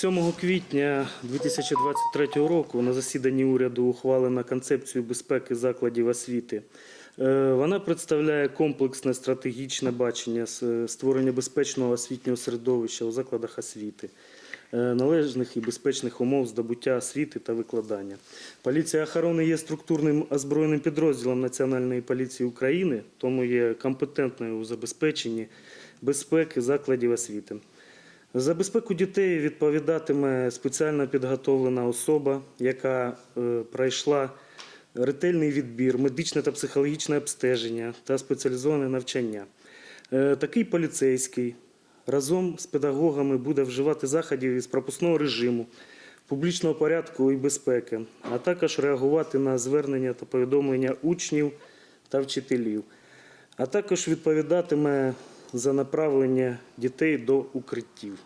7 квітня 2023 року на засіданні уряду ухвалена концепцію безпеки закладів освіти. Е, Вона представляє комплексне стратегічне бачення створення безпечного освітнього середовища у закладах освіти, е, належних і безпечних умов здобуття освіти та викладання. Поліція охорони є структурним озброєним підрозділом Національної поліції України, тому є компетентною у забезпеченні безпеки закладів освіти. За безпеку дітей відповідатиме спеціально підготовлена особа, яка е, пройшла ретельний відбір, медичне та психологічне обстеження та спеціалізоване навчання. Е, Такий поліцейський разом з педагогами буде вживати заходів із пропускного режиму, публічного порядку і безпеки, а також реагувати на звернення та повідомлення учнів та вчителів а також відповідатиме за направлення дітей до укриттів.